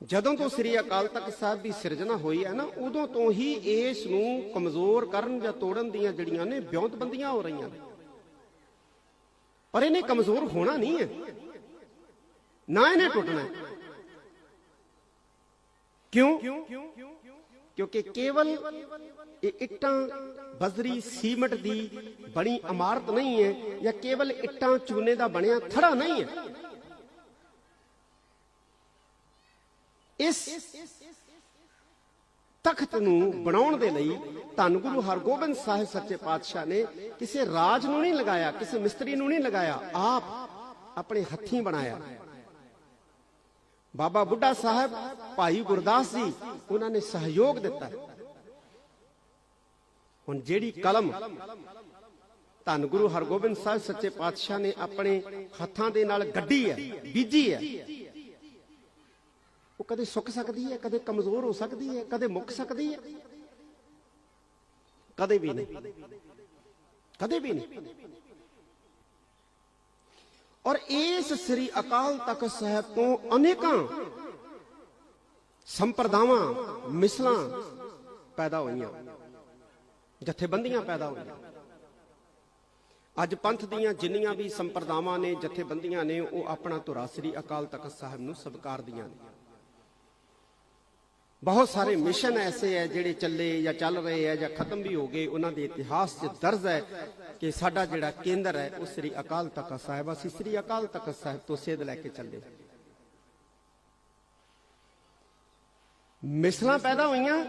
ਜਦੋਂ ਤੋਂ ਸ੍ਰੀ ਅਕਾਲ ਤਖਤ ਸਾਹਿਬ ਦੀ ਸਿਰਜਣਾ ਹੋਈ ਹੈ ਨਾ, ਉਦੋਂ ਤੋਂ ਹੀ ਇਸ ਨੂੰ ਕਮਜ਼ੋਰ ਕਰਨ ਜਾਂ ਤੋੜਨ ਦੀਆਂ ਜਿਹੜੀਆਂ ਨੇ ਵਿਉਂਤਬੰਦੀਆਂ ਹੋ ਰਹੀਆਂ ਨੇ। ਪਰ ਇਹਨੇ ਕਮਜ਼ੋਰ ਹੋਣਾ ਨਹੀਂ ਹੈ। ਨਾ ਇਹਨੇ ਟੁੱਟਣਾ ਹੈ। ਕਿਉਂ? ਕਿਉਂਕਿ ਕੇਵਲ ਇਹ ਇੱਟਾਂ ਬਜ਼ਰੀ ਸੀਮਟ ਦੀ ਬਣੀ ਇਮਾਰਤ ਨਹੀਂ ਹੈ ਜਾਂ ਕੇਵਲ ਇੱਟਾਂ ਚੂਨੇ ਦਾ ਬਣਿਆ ਥੜਾ ਨਹੀਂ ਹੈ। ਇਸ ਤਖਤ ਨੂੰ ਬਣਾਉਣ ਦੇ ਲਈ ਧੰਨ ਗੁਰੂ ਹਰਗੋਬਿੰਦ ਸਾਹਿਬ ਸੱਚੇ ਪਾਤਸ਼ਾਹ ਨੇ ਕਿਸੇ ਰਾਜ ਨੂੰ ਨਹੀਂ ਲਗਾਇਆ, ਕਿਸੇ ਮਿਸਤਰੀ ਨੂੰ ਨਹੀਂ ਲਗਾਇਆ, ਆਪ ਆਪਣੇ ਹੱਥੀਂ ਬਣਾਇਆ। ਬਾਬਾ ਬੁੱਢਾ ਸਾਹਿਬ, ਭਾਈ ਗੁਰਦਾਸ ਜੀ, ਉਹਨਾਂ ਨੇ ਸਹਿਯੋਗ ਦਿੱਤਾ। ਹੁਣ ਜਿਹੜੀ ਕਲਮ ਧੰਨ ਗੁਰੂ ਹਰਗੋਬਿੰਦ ਸਾਹਿਬ ਸੱਚੇ ਪਾਤਸ਼ਾਹ ਨੇ ਆਪਣੇ ਹੱਥਾਂ ਦੇ ਨਾਲ ਗੱਡੀ ਹੈ, ਬੀਜੀ ਹੈ ਉਹ ਕਦੇ ਸੁੱਕ ਸਕਦੀ ਹੈ, ਕਦੇ ਕਮਜ਼ੋਰ ਹੋ ਸਕਦੀ ਹੈ, ਕਦੇ ਮੁੱਕ ਸਕਦੀ ਹੈ? ਕਦੇ ਵੀ ਨਹੀਂ। ਕਦੇ ਵੀ ਨਹੀਂ। ਔਰ ਇਸ ਸ੍ਰੀ ਅਕਾਲ ਤਖਤ ਸਾਹਿਬ ਤੋਂ ਅਨੇਕਾਂ ਸੰਪਰਦਾਵਾਂ, ਮਿਸਲਾਂ ਪੈਦਾ ਹੋਈਆਂ। ਜਥੇਬੰਦੀਆਂ ਪੈਦਾ ਹੋਈਆਂ। ਅੱਜ ਪੰਥ ਦੀਆਂ ਜਿੰਨੀਆਂ ਵੀ ਸੰਪਰਦਾਵਾਂ ਨੇ, ਜਥੇਬੰਦੀਆਂ ਨੇ, ਉਹ ਆਪਣਾ ਧੁਰਾ ਸ੍ਰੀ ਅਕਾਲ ਤਖਤ ਸਾਹਿਬ ਨੂੰ ਸਵੀਕਾਰਦੀਆਂ ਨੇ। ਬਹੁਤ ਸਾਰੇ ਮਿਸ਼ਨ ਐਸੇ ਹੈ ਜਿਹੜੇ ਚੱਲੇ ਜਾਂ ਚੱਲ ਰਹੇ ਹੈ ਜਾਂ ਖਤਮ ਵੀ ਹੋ ਗਏ, ਉਹਨਾਂ ਦੇ ਇਤਿਹਾਸ 'ਚ ਦਰਜ ਹੈ ਕਿ ਸਾਡਾ ਜਿਹੜਾ ਕੇਂਦਰ ਹੈ, ਉਹ ਸ੍ਰੀ ਅਕਾਲ ਤਖਤ ਸਾਹਿਬ ਅਸੀਂ ਸ੍ਰੀ ਅਕਾਲ ਤਖਤ ਸਾਹਿਬ ਤੋਂ ਸੇਧ ਲੈ ਕੇ ਚੱਲੇ। ਮਿਸਲਾਂ ਪੈਦਾ ਹੋਈਆਂ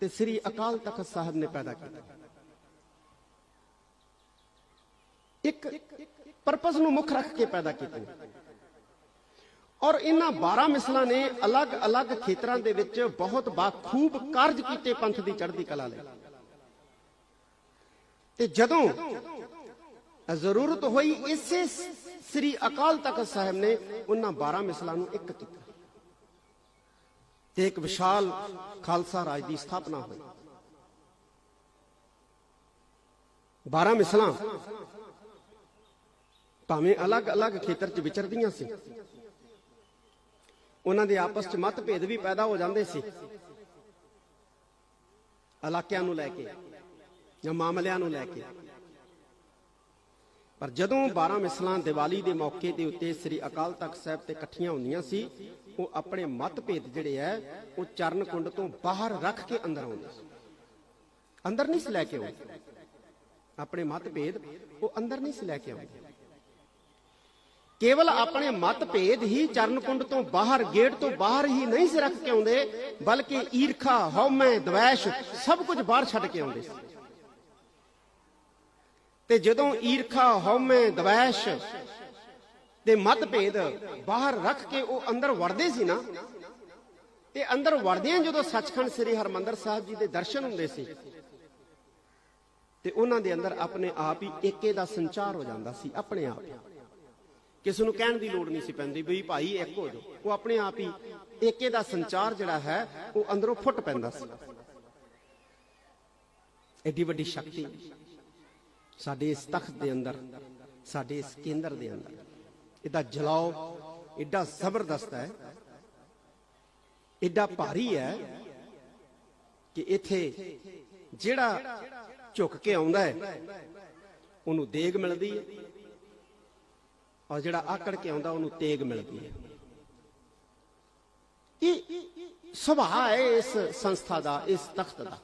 ਤੇ ਸ੍ਰੀ ਅਕਾਲ ਤਖਤ ਸਾਹਿਬ ਨੇ ਪੈਦਾ ਕੀਤਾ। ਇੱਕ ਪਰਪਸ ਨੂੰ ਮੁੱਖ ਰੱਖ ਕੇ ਪੈਦਾ ਕੀਤੀ ਔਰ ਇਹਨਾਂ 12 ਮਿਸਲਾਂ ਨੇ ਅਲੱਗ-ਅਲੱਗ ਖੇਤਰਾਂ ਦੇ ਵਿੱਚ ਬਹੁਤ ਬਾਖੂਬ ਕਾਰਜ ਕੀਤੇ ਪੰਥ ਦੀ ਚੜ੍ਹਦੀ ਕਲਾ ਲਈ। ਤੇ ਜਦੋਂ ਜ਼ਰੂਰਤ ਹੋਈ, ਇਸੇ ਸ੍ਰੀ ਅਕਾਲ ਤਖਤ ਸਾਹਿਬ ਨੇ ਉਹਨਾਂ 12 ਮਿਸਲਾਂ ਨੂੰ ਇੱਕ ਕੀਤਾ। ਤੇ ਇੱਕ ਵਿਸ਼ਾਲ ਖਾਲਸਾ ਰਾਜ ਦੀ ਸਥਾਪਨਾ ਹੋਈ। 12 ਮਿਸਲਾਂ ਭਾਵੇਂ ਅਲੱਗ-ਅਲੱਗ ਖੇਤਰ 'ਚ ਵਿਚਰਦੀਆਂ ਸੀ ਉਹਨਾਂ ਦੇ ਆਪਸ 'ਚ ਮਤਭੇਦ ਵੀ ਪੈਦਾ ਹੋ ਜਾਂਦੇ ਸੀ। ਇਲਾਕਿਆਂ ਨੂੰ ਲੈ ਕੇ ਜਾਂ ਮਾਮਲਿਆਂ ਨੂੰ ਲੈ ਕੇ। ਪਰ ਜਦੋਂ 12 ਮਿਸਲਾਂ ਦੀਵਾਲੀ ਦੇ ਮੌਕੇ ਦੇ ਉੱਤੇ ਸ੍ਰੀ ਅਕਾਲ ਤਖਤ ਸਾਹਿਬ ਤੇ ਇਕੱਠੀਆਂ ਹੁੰਦੀਆਂ ਸੀ, ਉਹ ਆਪਣੇ ਮਤਭੇਦ ਜਿਹੜੇ ਐ, ਉਹ ਚਰਨ ਕੁੰਡ ਤੋਂ ਬਾਹਰ ਰੱਖ ਕੇ ਅੰਦਰ ਆਉਂਦੇ ਸੀ। ਅੰਦਰ ਨਹੀਂ ਸੀ ਲੈ ਕੇ ਆਉਂਦੇ। ਆਪਣੇ ਮਤਭੇਦ ਉਹ ਅੰਦਰ ਨਹੀਂ ਸੀ ਲੈ ਕੇ ਆਉਂਦੇ। ਕੇਵਲ ਆਪਣੇ ਮਤਭੇਦ ਹੀ ਚਰਨਕੁੰਡ ਤੋਂ ਬਾਹਰ, ਗੇਟ ਤੋਂ ਬਾਹਰ ਹੀ ਨਹੀਂ ਸੀ ਰੱਖ ਕੇ ਆਉਂਦੇ, ਬਲਕਿ ਈਰਖਾ, ਹਉਮੈ, ਦਵੈਸ਼ ਸਭ ਕੁਝ ਬਾਹਰ ਛੱਡ ਕੇ ਆਉਂਦੇ ਸੀ। ਤੇ ਜਦੋਂ ਈਰਖਾ, ਹਉਮੈ, ਦਵੈਸ਼ ਤੇ ਮਤਭੇਦ ਬਾਹਰ ਰੱਖ ਕੇ ਉਹ ਅੰਦਰ ਵੜਦੇ ਸੀ ਨਾ, ਤੇ ਅੰਦਰ ਵੜਦਿਆਂ ਜਦੋਂ ਸੱਚਖੰਡ ਸ੍ਰੀ ਹਰਮੰਦਰ ਸਾਹਿਬ ਜੀ ਦੇ ਦਰਸ਼ਨ ਹੁੰਦੇ ਸੀ, ਤੇ ਉਹਨਾਂ ਦੇ ਅੰਦਰ ਆਪਣੇ ਆਪ ਹੀ ਏਕੇ ਦਾ ਸੰਚਾਰ ਹੋ ਜਾਂਦਾ ਸੀ, ਆਪਣੇ ਆਪ ਕਿਸੇ ਨੂੰ ਕਹਿਣ ਦੀ ਲੋੜ ਨਹੀਂ ਸੀ ਪੈਂਦੀ ਵੀ ਭਾਈ ਇੱਕ ਹੋ ਜਾਓ। ਉਹ ਆਪਣੇ ਆਪ ਹੀ ਏਕੇ ਦਾ ਸੰਚਾਰ ਜਿਹੜਾ ਹੈ, ਉਹ ਅੰਦਰੋਂ ਫੁੱਟ ਪੈਂਦਾ ਸੀ। ਐਡੀ ਵੱਡੀ ਸ਼ਕਤੀ ਸਾਡੇ ਇਸ ਤਖਤ ਦੇ ਅੰਦਰ, ਸਾਡੇ ਇਸ ਕੇਂਦਰ ਦੇ ਅੰਦਰ। ਇਹਦਾ ਜਲਾਓ ਐਡਾ ਜ਼ਬਰਦਸਤ ਹੈ, ਐਡਾ ਭਾਰੀ ਹੈ ਕਿ ਇੱਥੇ ਜਿਹੜਾ ਝੁੱਕ ਕੇ ਆਉਂਦਾ ਹੈ, ਉਹਨੂੰ ਦੇਗ ਮਿਲਦੀ ਹੈ। ਔਰ ਜਿਹੜਾ ਆਕੜ ਕੇ ਆਉਂਦਾ, ਉਹਨੂੰ ਤੇਗ ਮਿਲਦੀ ਹੈ। ਇਹ ਸੁਭਾਅ ਹੈ ਇਸ ਸੰਸਥਾ ਦਾ, ਇਸ ਤਖਤ ਦਾ।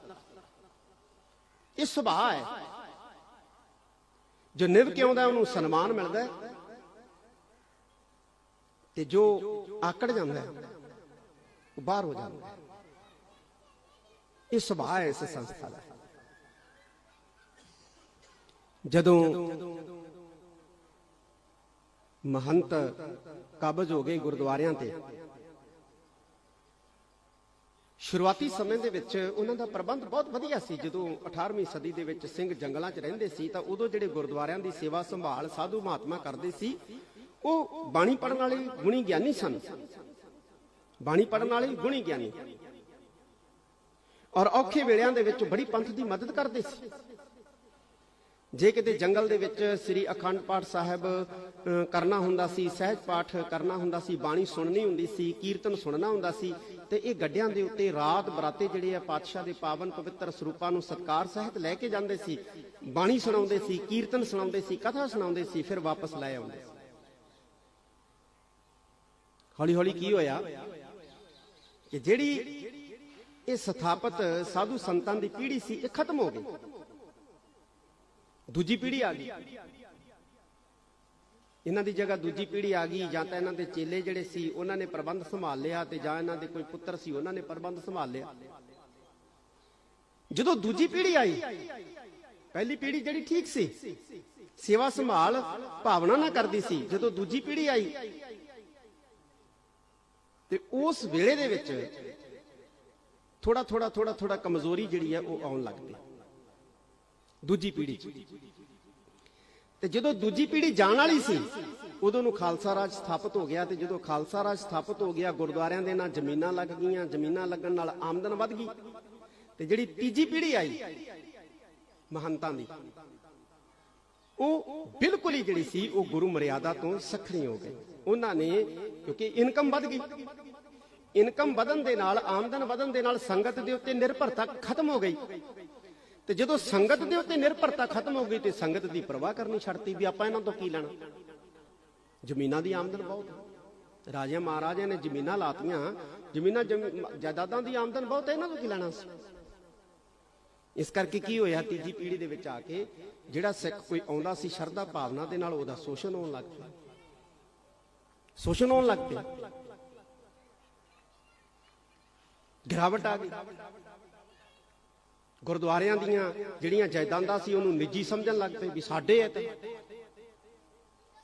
ਇਹ ਸੁਭਾਅ ਹੈ। ਜੋ ਨਿਭ ਕੇ ਆਉਂਦਾ, ਉਹਨੂੰ ਸਨਮਾਨ ਮਿਲਦਾ ਹੈ। ਤੇ ਜੋ ਆਕੜ ਜਾਂਦਾ ਹੈ, ਉਹ ਬਾਹਰ ਹੋ ਜਾਂਦਾ ਹੈ। ਇਹ ਸੁਭਾਅ ਹੈ ਇਸ ਸੰਸਥਾ ਦਾ। ਜਦੋਂ ਮਹੰਤ ਕਬਜ਼ ਹੋ ਗਏ ਗੁਰਦੁਆਰਿਆਂ ਤੇ। ਸ਼ੁਰੂਆਤੀ ਸਮੇਂ ਦੇ ਵਿੱਚ ਉਹਨਾਂ ਦਾ ਪ੍ਰਬੰਧ ਬਹੁਤ ਵਧੀਆ ਸੀ। ਜਦੋਂ 18ਵੀਂ ਸਦੀ ਦੇ ਵਿੱਚ ਸਿੰਘ ਜੰਗਲਾਂ 'ਚ ਰਹਿੰਦੇ ਸੀ ਤਾਂ ਉਦੋਂ ਜਿਹੜੇ ਗੁਰਦੁਆਰਿਆਂ ਦੀ ਸੇਵਾ ਸੰਭਾਲ ਸਾਧੂ ਮਹਾਤਮਾ ਕਰਦੇ ਸੀ, ਉਹ ਬਾਣੀ ਪੜਨ ਵਾਲੇ ਗੁਣੀ ਗਿਆਨੀ ਸਨ। ਬਾਣੀ ਪੜਨ ਵਾਲੇ ਗੁਣੀ ਗਿਆਨੀ। ਔਰ ਔਖੇ ਵੇਲਿਆਂ ਦੇ ਵਿੱਚ ਬੜੀ ਪੰਥ ਦੀ ਮਦਦ ਕਰਦੇ ਸੀ। ਜੇ ਕਿਤੇ ਜੰਗਲ ਦੇ ਵਿੱਚ ਸ੍ਰੀ ਅਖੰਡ ਪਾਠ ਸਾਹਿਬ ਕਰਨਾ ਹੁੰਦਾ ਸੀ, ਸਹਿਜ ਪਾਠ ਕਰਨਾ ਹੁੰਦਾ ਸੀ, ਬਾਣੀ ਸੁਣਨੀ ਹੁੰਦੀ ਸੀ, ਕੀਰਤਨ ਸੁਣਨਾ ਹੁੰਦਾ ਸੀ, ਤੇ ਇਹ ਗੱਡਿਆਂ ਦੇ ਉੱਤੇ ਰਾਤ ਬਰਾਤੇ ਜਿਹੜੇ ਆ ਪਾਤਸ਼ਾਹ ਦੇ ਪਾਵਨ ਪਵਿੱਤਰ ਸਰੂਪਾਂ ਨੂੰ ਸਤਕਾਰ ਸਹਿਤ ਲੈ ਕੇ ਜਾਂਦੇ ਸੀ, ਬਾਣੀ ਸੁਣਾਉਂਦੇ ਸੀ, ਕੀਰਤਨ ਸੁਣਾਉਂਦੇ ਸੀ, ਕਥਾ ਸੁਣਾਉਂਦੇ ਸੀ, ਫਿਰ ਵਾਪਸ ਲੈ ਆਉਂਦੇ ਸੀ। ਹੌਲੀ ਹੌਲੀ ਕੀ ਹੋਇਆ? ਕਿ ਜਿਹੜੀ ਇਹ ਸਥਾਪਤ ਸਾਧੂ ਸੰਤਾਂ ਦੀ ਪੀੜ੍ਹੀ ਸੀ, ਇਹ ਖਤਮ ਹੋ ਗਈ। ਦੂਜੀ ਪੀੜ੍ਹੀ ਆ ਗਈ। ਇਹਨਾਂ ਦੀ ਜਗ੍ਹਾ ਦੂਜੀ ਪੀੜ੍ਹੀ ਆ ਗਈ, ਜਾਂ ਤਾਂ ਇਹਨਾਂ ਦੇ ਚੇਲੇ ਜਿਹੜੇ ਸੀ, ਉਹਨਾਂ ਨੇ ਪ੍ਰਬੰਧ ਸੰਭਾਲ ਲਿਆ ਤੇ ਜਾਂ ਇਹਨਾਂ ਦੇ ਕੋਈ ਪੁੱਤਰ ਸੀ, ਉਹਨਾਂ ਨੇ ਪ੍ਰਬੰਧ ਸੰਭਾਲ ਲਿਆ। ਜਦੋਂ ਦੂਜੀ ਪੀੜ੍ਹੀ ਆਈ, ਪਹਿਲੀ ਪੀੜ੍ਹੀ ਜਿਹੜੀ ਠੀਕ ਸੀ, ਸੇਵਾ ਸੰਭਾਲ ਭਾਵਨਾ ਨਾ ਕਰਦੀ ਸੀ, ਜਦੋਂ ਦੂਜੀ ਪੀੜ੍ਹੀ ਆਈ, ਤੇ ਉਸ ਵੇਲੇ ਦੇ ਵਿੱਚ ਥੋੜਾ ਥੋੜਾ ਥੋੜਾ ਥੋੜਾ ਕਮਜ਼ੋਰੀ ਜਿਹੜੀ ਹੈ ਉਹ ਆਉਣ ਲੱਗ ਪਈ। ਦੂਜੀ ਪੀੜ੍ਹੀ ਤੇ ਜਦੋਂ ਦੂਜੀ ਪੀੜ੍ਹੀ ਜਾਣ ਵਾਲੀ ਸੀ, ਉਦੋਂ ਨੂੰ ਖਾਲਸਾ ਰਾਜ ਸਥਾਪਿਤ ਹੋ ਗਿਆ ਤੇ ਜਦੋਂ ਖਾਲਸਾ ਰਾਜ ਸਥਾਪਿਤ ਹੋ ਗਿਆ, ਗੁਰਦੁਆਰਿਆਂ ਦੇ ਨਾਲ ਜ਼ਮੀਨਾਂ ਲੱਗ ਗਈਆਂ, ਜ਼ਮੀਨਾਂ ਲੱਗਣ ਨਾਲ ਆਮਦਨ ਵੱਧ ਗਈ। ਤੇ ਜਿਹੜੀ ਤੀਜੀ ਪੀੜ੍ਹੀ ਆਈ, ਮਹੰਤਾਂ ਦੀ, ਉਹ ਬਿਲਕੁਲ ਹੀ ਜਿਹੜੀ ਸੀ, ਉਹ ਗੁਰੂ ਮਰਿਆਦਾ ਤੋਂ ਸਖਣੀ ਹੋ ਗਈ ਉਹਨਾਂ ਨੇ, ਕਿਉਂਕਿ ਇਨਕਮ ਵੱਧ ਗਈ। ਇਨਕਮ ਵਧਣ ਦੇ ਨਾਲ, ਆਮਦਨ ਵਧਣ ਦੇ ਨਾਲ ਸੰਗਤ ਦੇ ਉੱਤੇ ਨਿਰਭਰਤਾ ਖਤਮ ਹੋ ਗਈ। ਤੇ ਜਦੋਂ ਸੰਗਤ ਦੇ ਉੱਤੇ ਨਿਰਭਰਤਾ ਖਤਮ ਹੋ ਗਈ ਤੇ ਸੰਗਤ ਦੀ ਪਰਵਾਹ ਕਰਨੀ ਛੱਡਤੀ ਵੀ ਆਪਾਂ ਇਹਨਾਂ ਤੋਂ ਕੀ ਲੈਣਾ? ਜ਼ਮੀਨਾਂ ਦੀ ਆਮਦਨ ਬਹੁਤ ਹੈ। ਰਾਜਿਆਂ ਮਹਾਰਾਜਿਆਂ ਨੇ ਜ਼ਮੀਨਾਂ ਲਾਤੀਆਂ, ਜ਼ਮੀਨਾਂ ਜਾਇਦਾਦਾਂ ਦੀ ਆਮਦਨ ਬਹੁਤ ਇਹਨਾਂ ਤੋਂ ਕੀ ਲੈਣਾ ਸੀ? ਇਸ ਕਰਕੇ ਕੀ ਹੋਇਆ ਤੀਜੀ ਪੀੜ੍ਹੀ ਦੇ ਵਿੱਚ ਆ ਕੇ ਜਿਹੜਾ ਸਿੱਖ ਕੋਈ ਆਉਂਦਾ ਸੀ, ਸ਼ਰਧਾ ਭਾਵਨਾ ਦੇ ਨਾਲ ਉਹਦਾ ਸ਼ੋਸ਼ਣ ਹੋਣ ਲੱਗ ਪਿਆ। ਸ਼ੋਸ਼ਣ ਹੋਣ ਲੱਗ ਪਿਆ। ਗਿਰਾਵਟ ਆ ਗਈ। ਗੁਰਦੁਆਰਿਆਂ ਦੀਆਂ ਜਿਹੜੀਆਂ ਜਾਇਦਾਦਾਂ ਸੀ, ਉਹਨੂੰ ਨਿੱਜੀ ਸਮਝਣ ਲੱਗ ਪਏ ਵੀ ਸਾਡੇ ਐ ਤੇ।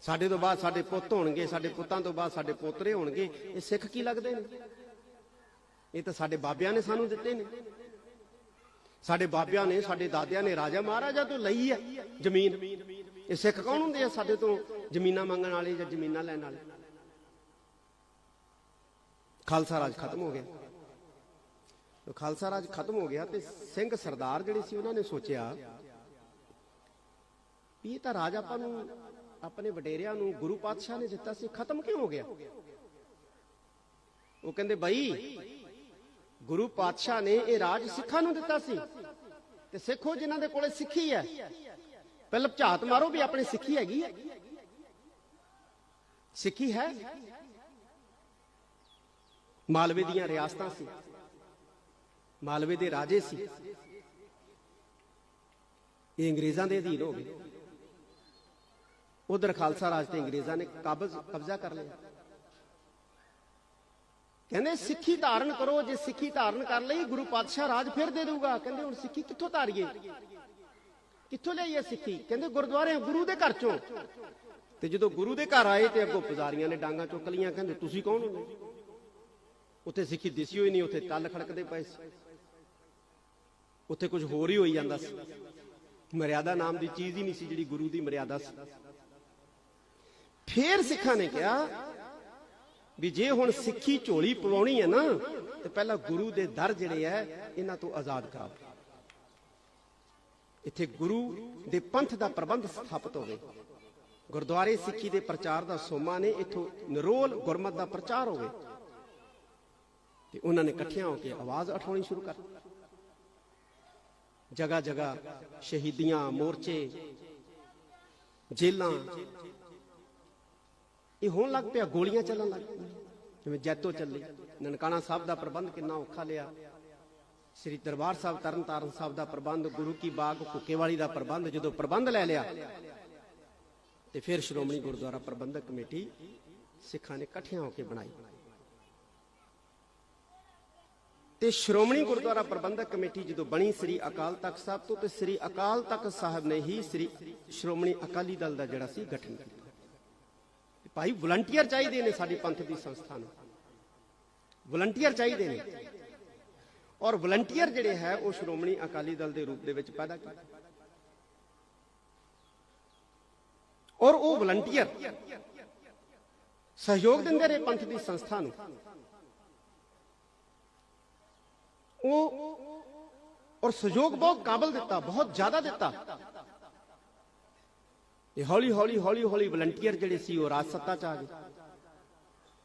ਸਾਡੇ ਤੋਂ ਬਾਅਦ ਸਾਡੇ ਪੁੱਤ ਹੋਣਗੇ, ਸਾਡੇ ਪੁੱਤਾਂ ਤੋਂ ਬਾਅਦ ਸਾਡੇ ਪੋਤਰੇ ਹੋਣਗੇ। ਇਹ ਸਿੱਖ ਕੀ ਲੱਗਦੇ ਨੇ? ਇਹ ਤਾਂ ਸਾਡੇ ਬਾਬਿਆਂ ਨੇ ਸਾਨੂੰ ਦਿੱਤੇ ਨੇ। ਸਾਡੇ ਬਾਬਿਆਂ ਨੇ, ਸਾਡੇ ਦਾਦਿਆਂ ਨੇ ਰਾਜਾ ਮਹਾਰਾਜਾ ਤੋਂ ਲਈ ਹੈ ਜ਼ਮੀਨ। ਇਹ ਸਿੱਖ ਕੌਣ ਹੁੰਦੇ ਆ ਸਾਡੇ ਤੋਂ? ਜ਼ਮੀਨਾਂ ਮੰਗਣ ਵਾਲੇ ਜਾਂ ਜ਼ਮੀਨਾਂ ਲੈਣ ਵਾਲੇ? ਖਾਲਸਾ ਰਾਜ ਖਤਮ ਹੋ ਗਿਆ। ਖਾਲਸਾ ਰਾਜ ਖਤਮ ਹੋ ਗਿਆ ਤੇ ਸਿੰਘ ਸਰਦਾਰ ਜਿਹੜੇ ਸੀ ਉਹਨਾਂ ਨੇ ਸੋਚਿਆ ਵੀ ਇਹ ਤਾਂ ਰਾਜ ਆਪਾਂ ਨੂੰ ਆਪਣੇ ਵਡੇਰਿਆਂ ਨੂੰ ਗੁਰੂ ਪਾਤਸ਼ਾਹ ਨੇ ਦਿੱਤਾ ਸੀ, ਖਤਮ ਕਿਉਂ ਹੋ ਗਿਆ? ਉਹ ਕਹਿੰਦੇ ਬਈ, ਗੁਰੂ ਪਾਤਸ਼ਾਹ ਨੇ ਇਹ ਰਾਜ ਸਿੱਖਾਂ ਨੂੰ ਦਿੱਤਾ ਸੀ ਤੇ ਸਿੱਖੋ ਜਿਨ੍ਹਾਂ ਦੇ ਕੋਲੇ ਸਿੱਖੀ ਹੈ। ਪਹਿਲਾਂ ਝਾਤ ਮਾਰੋ ਵੀ ਆਪਣੇ ਸਿੱਖੀ ਹੈਗੀ ਹੈ। ਸਿੱਖੀ ਹੈ। ਮਾਲਵੇ ਦੀਆਂ ਰਿਆਸਤਾਂ ਸੀ। ਮਾਲਵੇ ਦੇ ਰਾਜੇ ਸੀ। ਇਹ ਅੰਗਰੇਜ਼ਾਂ ਦੇ ਅਧੀਨ ਹੋ ਗਏ। ਉਧਰ ਖਾਲਸਾ ਰਾਜ ਤੇ ਅੰਗਰੇਜ਼ਾਂ ਨੇ ਕਾਬਜ਼ ਕਬਜ਼ਾ ਕਰ ਲਿਆ। ਕਹਿੰਦੇ, ਸਿੱਖੀ ਧਾਰਨ ਕਰੋ, ਜੇ ਸਿੱਖੀ ਧਾਰਨ ਕਰ ਲਈ, ਗੁਰੂ ਪਾਤਸ਼ਾਹ ਰਾਜ ਫਿਰ ਦੇ ਦੇਊਗਾ। ਕਹਿੰਦੇ, ਹੁਣ ਸਿੱਖੀ ਕਿੱਥੋਂ ਧਾਰੀਏ? ਕਿੱਥੋਂ ਲਈਏ ਸਿੱਖੀ? ਕਹਿੰਦੇ, ਗੁਰਦੁਆਰੇ ਗੁਰੂ ਦੇ ਘਰ ਚੋਂ। ਤੇ ਜਦੋਂ ਗੁਰੂ ਦੇ ਘਰ ਆਏ ਤੇ ਅੱਗੋਂ ਪੁਜ਼ਾਰੀਆਂ ਨੇ ਡਾਂਗਾ ਚੁੱਕ ਲੀਆਂ ਕਹਿੰਦੇ, ਤੁਸੀਂ ਕੌਣ ਹੋ? ਉੱਥੇ ਸਿੱਖੀ ਦਿਸੀ ਹੋਈ ਨਹੀਂ, ਉੱਥੇ ਤਲ ਖੜਕਦੇ ਪਏ ਸੀ। ਉੱਥੇ ਕੁਝ ਹੋਰ ਹੀ ਹੋਈ ਜਾਂਦਾ ਸੀ। ਮਰਿਆਦਾ ਨਾਮ ਦੀ ਚੀਜ਼ ਹੀ ਨਹੀਂ ਸੀ ਜਿਹੜੀ ਗੁਰੂ ਦੀ ਮਰਿਆਦਾ ਸੀ। ਫੇਰ ਸਿੱਖਾਂ ਨੇ ਕਿਹਾ ਵੀ ਜੇ ਹੁਣ ਸਿੱਖੀ ਝੋਲੀ ਪਵਾਉਣੀ ਹੈ ਨਾ, ਤੇ ਪਹਿਲਾਂ ਗੁਰੂ ਦੇ ਦਰ ਜਿਹੜੇ ਐ ਇਹਨਾਂ ਤੋਂ ਆਜ਼ਾਦ ਕਰਾਓ ਇੱਥੇ ਗੁਰੂ ਦੇ ਪੰਥ ਦਾ ਪ੍ਰਬੰਧ ਸਥਾਪਿਤ ਹੋਵੇ। ਗੁਰਦੁਆਰੇ ਸਿੱਖੀ ਦੇ ਪ੍ਰਚਾਰ ਦਾ ਸੋਮਾ ਨੇ, ਇਥੋਂ ਨਿਰੋਲ ਗੁਰਮਤ ਦਾ ਪ੍ਰਚਾਰ ਹੋਵੇ। ਤੇ ਉਹਨਾਂ ਨੇ ਇਕੱਠਿਆਂ ਹੋ ਕੇ ਆਵਾਜ਼ ਉਠਾਉਣੀ ਸ਼ੁਰੂ ਕਰ ਜਗਾ ਜਗਾ ਸ਼ਹੀਦੀਆਂ ਮੋਰਚੇ, ਜੇਲਾਂ। ਇਹ ਹੋਣ ਲੱਗ ਪਿਆ, ਗੋਲੀਆਂ ਚੱਲਣ ਲੱਗ ਪਈਆਂ। ਜਿਵੇਂ ਜੈਤੋ ਚੱਲੀ, ਨਨਕਾਣਾ ਸਾਹਿਬ ਦਾ ਪ੍ਰਬੰਧ ਕਿੰਨਾ ਔਖਾ ਲਿਆ। ਸ੍ਰੀ ਦਰਬਾਰ ਸਾਹਿਬ, ਤਰਨਤਾਰਨ ਸਾਹਿਬ ਦਾ ਪ੍ਰਬੰਧ, ਗੁਰੂ ਕੀ ਬਾਗ ਕੁੱਕੇਵਾਲੀ ਦਾ ਪ੍ਰਬੰਧ, ਜਦੋਂ ਪ੍ਰਬੰਧ ਲੈ ਲਿਆ, ਤੇ ਫਿਰ ਸ਼੍ਰੋਮਣੀ ਗੁਰਦੁਆਰਾ ਪ੍ਰਬੰਧਕ ਕਮੇਟੀ ਸਿੱਖਾਂ ਨੇ ਇਕੱਠਿਆਂ ਹੋ ਕੇ ਬਣਾਈ। ਤੇ ਸ਼੍ਰੋਮਣੀ ਗੁਰਦੁਆਰਾ ਪ੍ਰਬੰਧਕ ਕਮੇਟੀ ਜਦੋਂ ਬਣੀ ਸ੍ਰੀ ਅਕਾਲ ਤਖਤ ਸਾਹਿਬ ਤੋਂ ਤੇ ਸ੍ਰੀ ਅਕਾਲ ਤਖਤ ਸਾਹਿਬ ਨੇ ਹੀ ਸ੍ਰੀ ਸ਼੍ਰੋਮਣੀ ਅਕਾਲੀ ਦਲ ਦਾ ਜਿਹੜਾ ਸੀ ਗਠਨ ਕੀਤਾ। ਭਾਈ ਵਲੰਟੀਅਰ ਚਾਹੀਦੇ ਨੇ ਸਾਡੀ ਪੰਥ ਦੀ ਸੰਸਥਾ ਨੂੰ। ਵਲੰਟੀਅਰ ਚਾਹੀਦੇ ਨੇ। ਔਰ ਵਲੰਟੀਅਰ ਜਿਹੜੇ ਹੈ, ਉਹ ਸ਼੍ਰੋਮਣੀ ਅਕਾਲੀ ਦਲ ਦੇ ਰੂਪ ਦੇ ਵਿੱਚ ਪੈਦਾ ਕੀਤੇ। ਔਰ ਉਹ ਵਲੰਟੀਅਰ ਸਹਿਯੋਗ ਦਿੰਦੇ ਰਹੇ ਪੰਥ ਦੀ ਸੰਸਥਾ ਨੂੰ। ਉਹ ਔਰ ਸਹਿਯੋਗ ਬਹੁਤ ਕਾਬਲ ਦਿੱਤਾ, ਬਹੁਤ ਜ਼ਿਆਦਾ ਦਿੱਤਾ। ਇਹ ਹੌਲੀ ਹੌਲੀ ਹੌਲੀ ਹੌਲੀ ਵਲੰਟੀਅਰ ਜਿਹੜੇ ਸੀ ਉਹ ਰਾਜ ਸੱਤਾ ਚ ਆ ਗਏ।